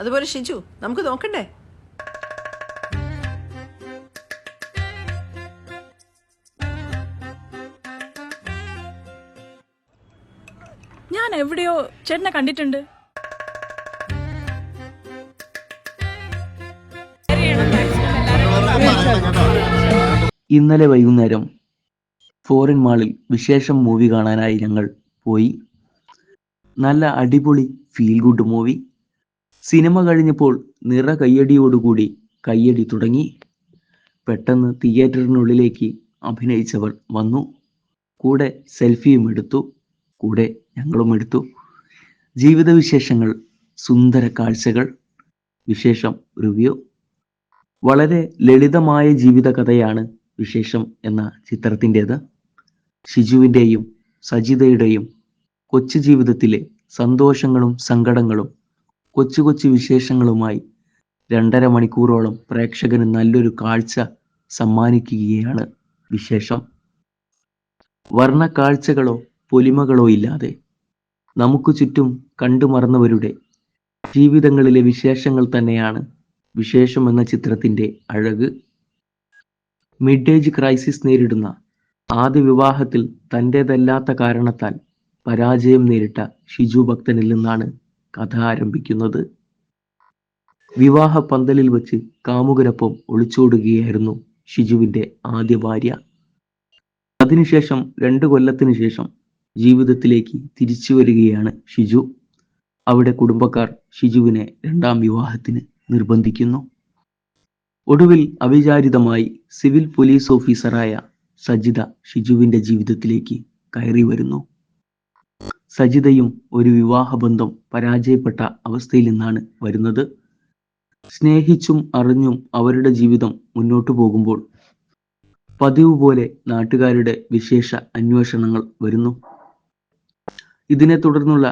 അതുപോലെ ഷിജു നമുക്ക് നോക്കണ്ടേ? ഞാൻ എവിടെയോ ചേട്ടനെ കണ്ടിട്ടുണ്ട്. ഇന്നലെ വൈകുന്നേരം ഫോറിൻ മാളിൽ വിശേഷം മൂവി കാണാനായി ഞങ്ങൾ പോയി. നല്ല അടിപൊളി ഫീൽ ഗുഡ് മൂവി സിനിമ കഴിഞ്ഞപ്പോൾ നിറ കയ്യടിയോടുകൂടി കയ്യടി തുടങ്ങി. പെട്ടെന്ന് തിയേറ്ററിനുള്ളിലേക്ക് അഭിനയിച്ചവർ വന്നു. കൂടെ സെൽഫിയും എടുത്തു. കൂടെ ഞങ്ങളും എടുത്തു. ജീവിത വിശേഷങ്ങൾ സുന്ദര കാഴ്ചകൾ വിശേഷം റിവ്യൂ. വളരെ ലളിതമായ ജീവിത കഥയാണ് വിശേഷം എന്ന ചിത്രത്തിന്റെത്. ഷിജുവിന്റെയും സജിതയുടെയും കൊച്ചു ജീവിതത്തിലെ സന്തോഷങ്ങളും സങ്കടങ്ങളും കൊച്ചു കൊച്ചു വിശേഷങ്ങളുമായി രണ്ടര മണിക്കൂറോളം പ്രേക്ഷകന് നല്ലൊരു കാഴ്ച സമ്മാനിക്കുകയാണ് വിശേഷം. വർണ കാഴ്ചകളോ പൊലിമകളോ ഇല്ലാതെ നമുക്ക് ചുറ്റും കണ്ടുമറന്നവരുടെ ജീവിതങ്ങളിലെ വിശേഷങ്ങൾ തന്നെയാണ് വിശേഷം എന്ന ചിത്രത്തിന്റെ അഴക്. മിഡ് ഏജ് ക്രൈസിസ് നേരിടുന്ന ആദ്യ വിവാഹത്തിൽ തന്റെതല്ലാത്ത കാരണത്താൽ പരാജയം നേരിട്ട ഷിജു ഭക്തനിൽ നിന്നാണ് കഥ ആരംഭിക്കുന്നത്. വിവാഹ പന്തലിൽ വച്ച് കാമുകനൊപ്പം ഒളിച്ചോടുകയായിരുന്നു ഷിജുവിന്റെ ആദ്യ ഭാര്യ. അതിനുശേഷം രണ്ടു കൊല്ലത്തിനു ശേഷം ജീവിതത്തിലേക്ക് തിരിച്ചു വരികയാണ് ഷിജു. അവിടെ കുടുംബക്കാർ ഷിജുവിനെ രണ്ടാം വിവാഹത്തിന് നിർബന്ധിക്കുന്നു. ഒടുവിൽ അവിചാരിതമായി സിവിൽ പോലീസ് ഓഫീസറായ സജിത ഷിജുവിന്റെ ജീവിതത്തിലേക്ക് കയറി വരുന്നു. സജിതയും ഒരു വിവാഹബന്ധം പരാജയപ്പെട്ട അവസ്ഥയിൽ നിന്നാണ് വരുന്നത്. സ്നേഹിച്ചും അറിഞ്ഞും അവരുടെ ജീവിതം മുന്നോട്ടു പോകുമ്പോൾ പതിവ് പോലെ നാട്ടുകാരുടെ വിശേഷ അന്വേഷണങ്ങൾ വരുന്നു. ഇതിനെ തുടർന്നുള്ള